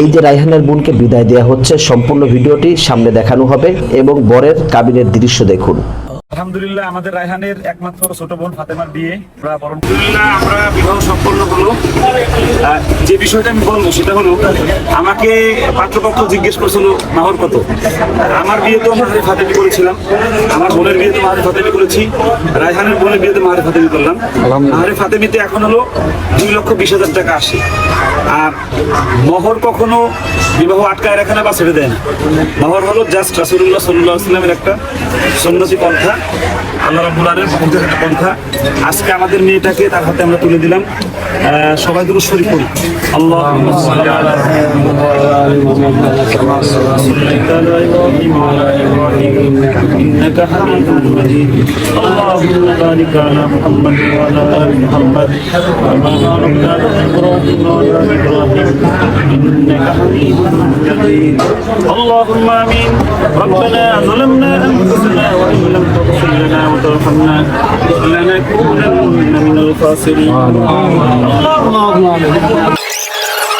এই যে রায়হানের বোনকে বিদায় দেওয়া হচ্ছে সম্পূর্ণ ভিডিওটি সামনে দেখানো হবে এবং বরের কাবিনের দৃশ্য দেখুন। আলহামদুলিল্লাহ আমাদের রায়হানের একমাত্র ছোট বোন ফাতেমার বিয়ে আমরা বরণ আমরা বিবাহ সম্পন্ন হলো। যে বিষয়টা আমি বলব সেটা হলো আমাকে পাত্রপক্ষ জিজ্ঞেস করছিল মাহর কত? আমার বিয়ে তো মাহারে ফাতেমি করেছিলাম। আমার বোনের বিয়ে তো মাহারে ফাতেমি করেছি। রায়হানের বোনের বিয়েতে মাহারে ফাতেমি করলাম। মাহারে ফাতেমিতে এখন হলো দুই লক্ষ বিশ হাজার টাকা আসে। আর মহর কখনো বিবাহ আটকায় রাখে না বা ছেড়ে দেয় না। মহর হলো জাস্ট রাসুল্লাহ সাল্লাহ ইসলামের একটা সন্ন্যাসী পন্থা। আল্লাহ রাবুল আলের পন্থা। আজকে আমাদের মেয়েটাকে তার হাতে আমরা তুলে দিলাম। সবাই দুটো শরীর করি اللهم صل على محمد وعلى آل محمد كما صليت على إبراهيم وعلى إبراهيم إنك حميد مجيد. اللهم بارك على محمد وعلى آل محمد كما باركت على إبراهيم وعلى آل إبراهيم إنك حميد مجيد. اللهم آمين. ربنا ظلمنا أنفسنا وإن لم تغفر لنا وترحمنا لنكونن من الخاسرين. اللهم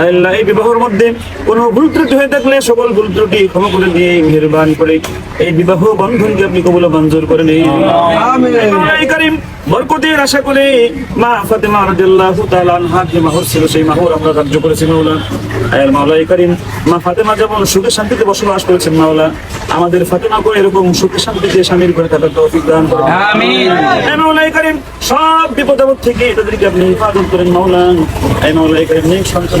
আল্লাহ এই বিবাহের মধ্যে কোনো ভুল ত্রুটি হয়ে থাকলে সকল ভুল ত্রুটি ক্ষমা করে দিয়ে মেহরবান করে এই বিবাহ বন্ধনকে আপনি কবুল মঞ্জুর করে নিন। আমিন। করিম বরকতের আশা করে মা ফাতেমা রাদিয়াল্লাহু তাআলা আনহা যে মাহর ছিল সেই মাহর আমরা ধার্য করেছি মাওলা। আয়াল মাওলাই করিম মা ফাতেমা যেমন সুখে শান্তিতে বসবাস করেছেন মাওলা আমাদের ফাতেমা করে এরকম সুখে শান্তিতে স্বামীর করে থাকার তৌফিক দান করুন। আমিন। আয় মাওলাই করিম সব বিপদ আপদ থেকে তাদেরকে আপনি হেফাজত করেন মাওলা। আয় মাওলাই করিম নেক সন্তান